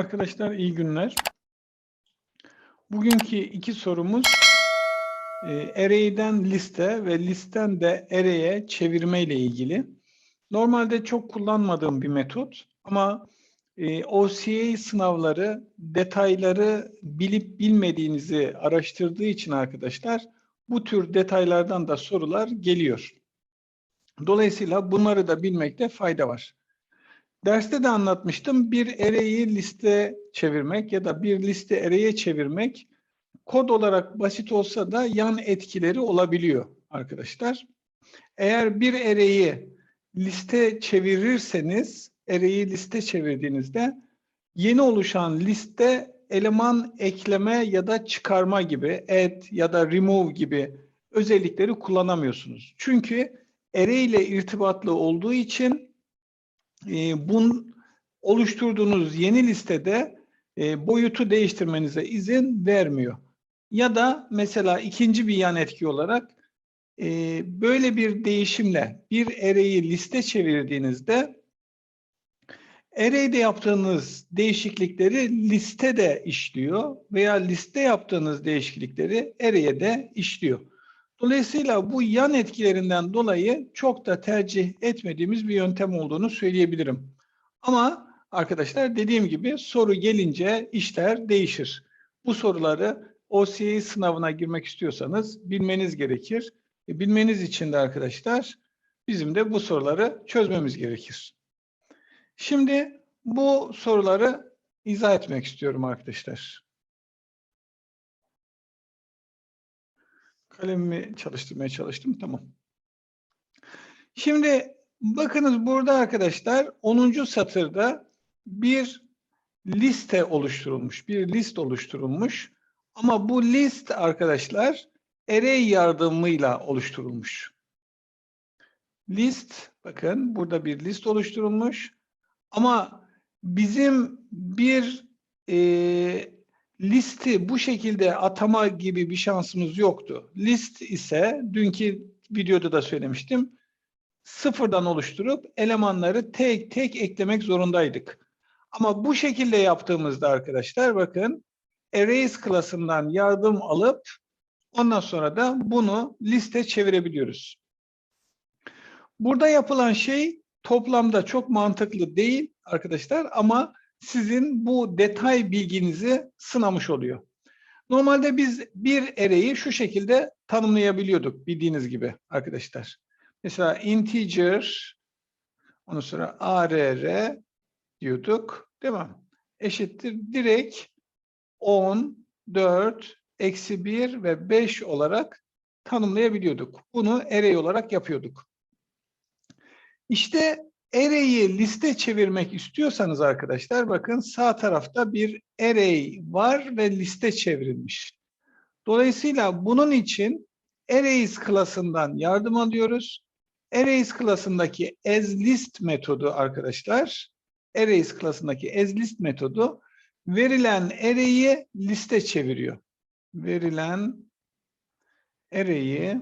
Arkadaşlar iyi günler. Bugünkü iki sorumuz e, array'den liste ve listen de array'e çevirme ile ilgili. Normalde çok kullanmadığım bir metot ama e, OCA sınavları detayları bilip bilmediğinizi araştırdığı için arkadaşlar bu tür detaylardan da sorular geliyor. Dolayısıyla bunları da bilmekte fayda var. Derste de anlatmıştım. Bir array'i liste çevirmek ya da bir liste array'e çevirmek kod olarak basit olsa da yan etkileri olabiliyor arkadaşlar. Eğer bir array'i liste çevirirseniz, array'i liste çevirdiğinizde yeni oluşan liste eleman ekleme ya da çıkarma gibi, add ya da remove gibi özellikleri kullanamıyorsunuz. Çünkü ile irtibatlı olduğu için e, bun oluşturduğunuz yeni listede e, boyutu değiştirmenize izin vermiyor. Ya da mesela ikinci bir yan etki olarak e, böyle bir değişimle bir array'i liste çevirdiğinizde array'de yaptığınız değişiklikleri listede işliyor veya liste yaptığınız değişiklikleri array'e de işliyor. Dolayısıyla bu yan etkilerinden dolayı çok da tercih etmediğimiz bir yöntem olduğunu söyleyebilirim. Ama arkadaşlar dediğim gibi soru gelince işler değişir. Bu soruları OCA sınavına girmek istiyorsanız bilmeniz gerekir. E, bilmeniz için de arkadaşlar bizim de bu soruları çözmemiz gerekir. Şimdi bu soruları izah etmek istiyorum arkadaşlar. Kalemimi çalıştırmaya çalıştım. Tamam. Şimdi bakınız burada arkadaşlar 10. satırda bir liste oluşturulmuş. Bir list oluşturulmuş. Ama bu list arkadaşlar array yardımıyla oluşturulmuş. List bakın burada bir list oluşturulmuş. Ama bizim bir e, listi bu şekilde atama gibi bir şansımız yoktu. List ise dünkü videoda da söylemiştim. Sıfırdan oluşturup elemanları tek tek eklemek zorundaydık. Ama bu şekilde yaptığımızda arkadaşlar bakın arrays klasından yardım alıp ondan sonra da bunu liste çevirebiliyoruz. Burada yapılan şey toplamda çok mantıklı değil arkadaşlar ama sizin bu detay bilginizi sınamış oluyor. Normalde biz bir array'i şu şekilde tanımlayabiliyorduk bildiğiniz gibi arkadaşlar. Mesela integer ondan sonra arr diyorduk değil mi? Eşittir direkt 10, 4, eksi 1 ve 5 olarak tanımlayabiliyorduk. Bunu array olarak yapıyorduk. İşte array'i liste çevirmek istiyorsanız arkadaşlar bakın sağ tarafta bir array var ve liste çevrilmiş. Dolayısıyla bunun için arrays klasından yardım alıyoruz. Arrays klasındaki asList metodu arkadaşlar, arrays klasındaki asList metodu verilen array'i liste çeviriyor. Verilen array'i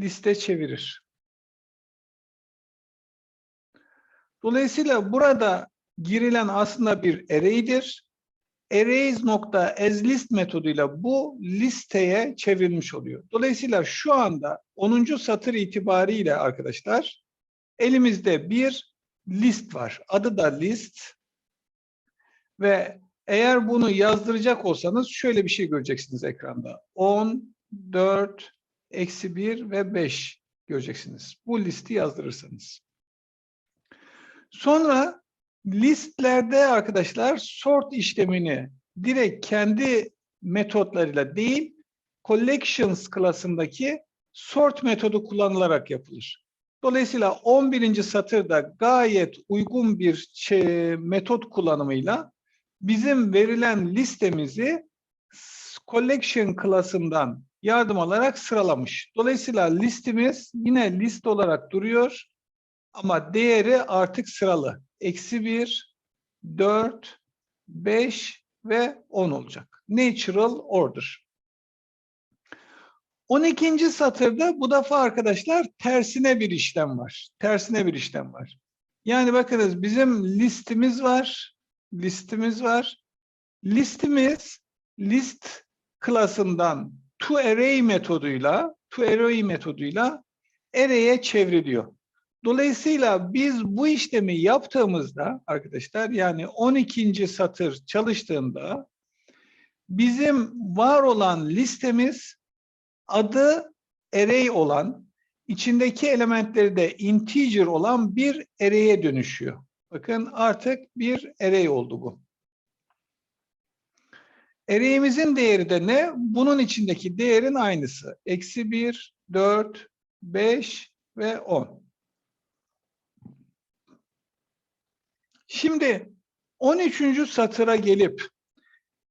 liste çevirir. Dolayısıyla burada girilen aslında bir array'dir. Arrays.asList metoduyla bu listeye çevrilmiş oluyor. Dolayısıyla şu anda 10. satır itibariyle arkadaşlar elimizde bir list var. Adı da list. Ve eğer bunu yazdıracak olsanız şöyle bir şey göreceksiniz ekranda. 10, 4, eksi 1 ve 5 göreceksiniz. Bu listi yazdırırsanız. Sonra listlerde arkadaşlar sort işlemini direkt kendi metotlarıyla değil collections klasındaki sort metodu kullanılarak yapılır. Dolayısıyla 11. satırda gayet uygun bir şey, metot kullanımıyla bizim verilen listemizi collection klasından yardım alarak sıralamış. Dolayısıyla listimiz yine list olarak duruyor ama değeri artık sıralı. Eksi 1, 4, 5 ve 10 olacak. Natural order. 12. satırda bu defa arkadaşlar tersine bir işlem var. Tersine bir işlem var. Yani bakınız bizim listimiz var. Listimiz var. Listimiz list klasından to array metoduyla to array metoduyla array'e çevriliyor. Dolayısıyla biz bu işlemi yaptığımızda arkadaşlar yani 12. satır çalıştığında bizim var olan listemiz adı array olan içindeki elementleri de integer olan bir array'e dönüşüyor. Bakın artık bir array oldu bu. Array'imizin değeri de ne? Bunun içindeki değerin aynısı. Eksi 1, 4, 5 ve 10. Şimdi 13. satıra gelip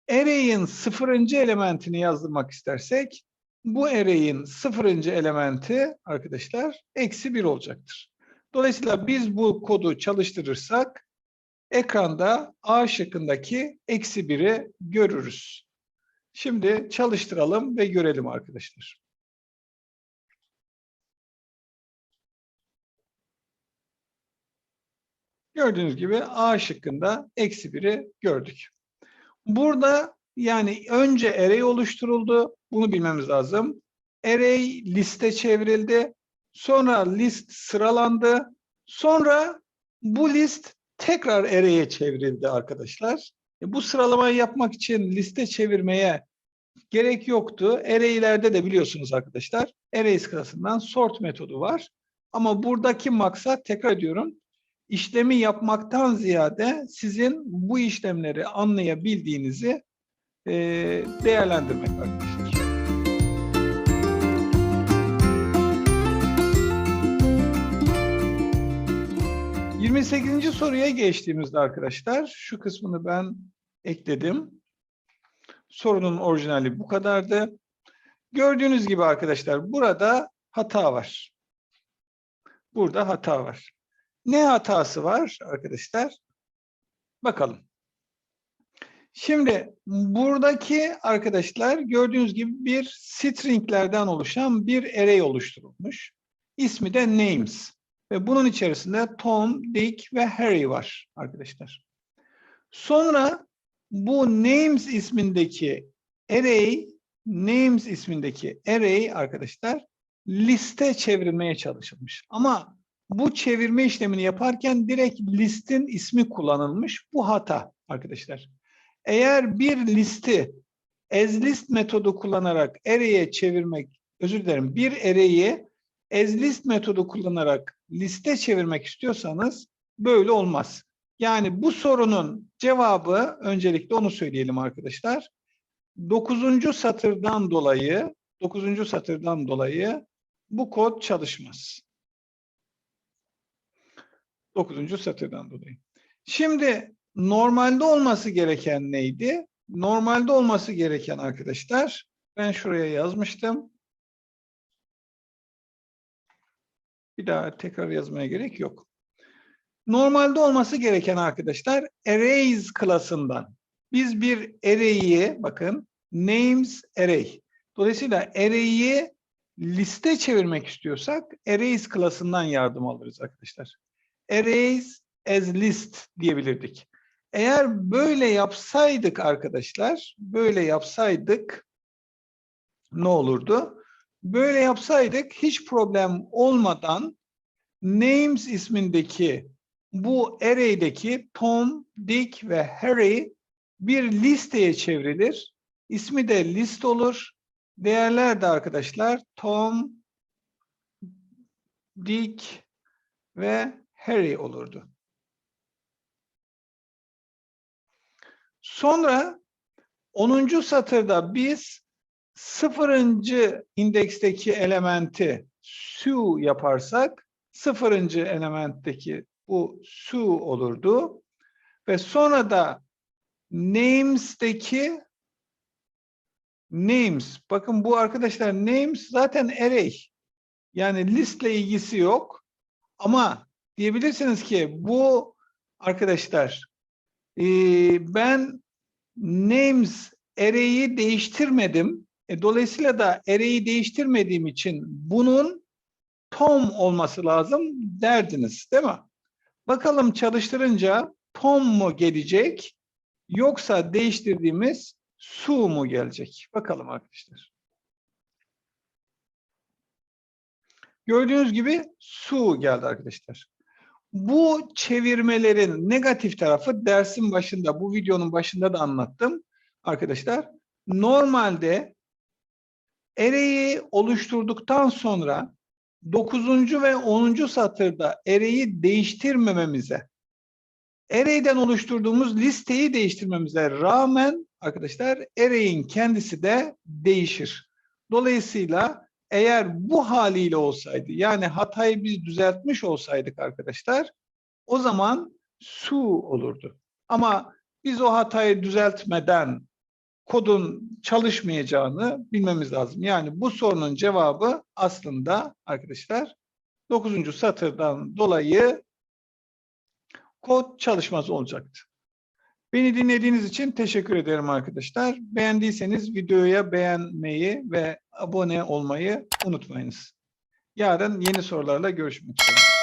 array'in sıfırıncı elementini yazdırmak istersek bu array'in sıfırıncı elementi arkadaşlar eksi 1 olacaktır. Dolayısıyla biz bu kodu çalıştırırsak ekranda A şıkkındaki eksi 1'i görürüz. Şimdi çalıştıralım ve görelim arkadaşlar. Gördüğünüz gibi A şıkkında eksi 1'i gördük. Burada yani önce array oluşturuldu. Bunu bilmemiz lazım. Array liste çevrildi. Sonra list sıralandı. Sonra bu list tekrar array'e çevrildi arkadaşlar. E, bu sıralamayı yapmak için liste çevirmeye gerek yoktu. Array'lerde de biliyorsunuz arkadaşlar arrays klasından sort metodu var. Ama buradaki maksat tekrar ediyorum işlemi yapmaktan ziyade sizin bu işlemleri anlayabildiğinizi e, değerlendirmek arkadaşlar. Yirmi sekizinci soruya geçtiğimizde arkadaşlar şu kısmını ben ekledim. Sorunun orijinali bu kadardı. Gördüğünüz gibi arkadaşlar burada hata var. Burada hata var. Ne hatası var arkadaşlar? Bakalım. Şimdi buradaki arkadaşlar gördüğünüz gibi bir stringlerden oluşan bir array oluşturulmuş. İsmi de names. Ve bunun içerisinde Tom, Dick ve Harry var arkadaşlar. Sonra bu names ismindeki array, names ismindeki array arkadaşlar liste çevrilmeye çalışılmış. Ama bu çevirme işlemini yaparken direkt listin ismi kullanılmış. Bu hata arkadaşlar. Eğer bir listi as list metodu kullanarak array'e çevirmek, özür dilerim, bir array'i as list metodu kullanarak liste çevirmek istiyorsanız böyle olmaz. Yani bu sorunun cevabı öncelikle onu söyleyelim arkadaşlar. Dokuzuncu satırdan dolayı, dokuzuncu satırdan dolayı bu kod çalışmaz. Dokuzuncu satırdan dolayı. Şimdi normalde olması gereken neydi? Normalde olması gereken arkadaşlar, ben şuraya yazmıştım. Bir daha tekrar yazmaya gerek yok. Normalde olması gereken arkadaşlar arrays klasından. Biz bir array'i bakın names array. Dolayısıyla array'i liste çevirmek istiyorsak arrays klasından yardım alırız arkadaşlar arrays as list diyebilirdik. Eğer böyle yapsaydık arkadaşlar, böyle yapsaydık ne olurdu? Böyle yapsaydık hiç problem olmadan names ismindeki bu array'deki Tom, Dick ve Harry bir listeye çevrilir. İsmi de list olur. Değerler de arkadaşlar Tom, Dick ve Harry olurdu. Sonra 10. satırda biz sıfırıncı indeksteki elementi su yaparsak sıfırıncı elementteki bu su olurdu. Ve sonra da names'teki names. Bakın bu arkadaşlar names zaten array. Yani listle ilgisi yok. Ama diyebilirsiniz ki bu arkadaşlar e, ben names array'i değiştirmedim. E, dolayısıyla da array'i değiştirmediğim için bunun tom olması lazım derdiniz değil mi? Bakalım çalıştırınca Tom mu gelecek yoksa değiştirdiğimiz su mu gelecek? Bakalım arkadaşlar. Gördüğünüz gibi su geldi arkadaşlar. Bu çevirmelerin negatif tarafı dersin başında, bu videonun başında da anlattım arkadaşlar. Normalde ereği oluşturduktan sonra 9. ve 10. satırda ereği değiştirmememize, array'den oluşturduğumuz listeyi değiştirmemize rağmen arkadaşlar array'in kendisi de değişir. Dolayısıyla eğer bu haliyle olsaydı yani hatayı biz düzeltmiş olsaydık arkadaşlar o zaman su olurdu. Ama biz o hatayı düzeltmeden kodun çalışmayacağını bilmemiz lazım. Yani bu sorunun cevabı aslında arkadaşlar 9. satırdan dolayı kod çalışmaz olacaktı. Beni dinlediğiniz için teşekkür ederim arkadaşlar. Beğendiyseniz videoya beğenmeyi ve abone olmayı unutmayınız. Yarın yeni sorularla görüşmek üzere.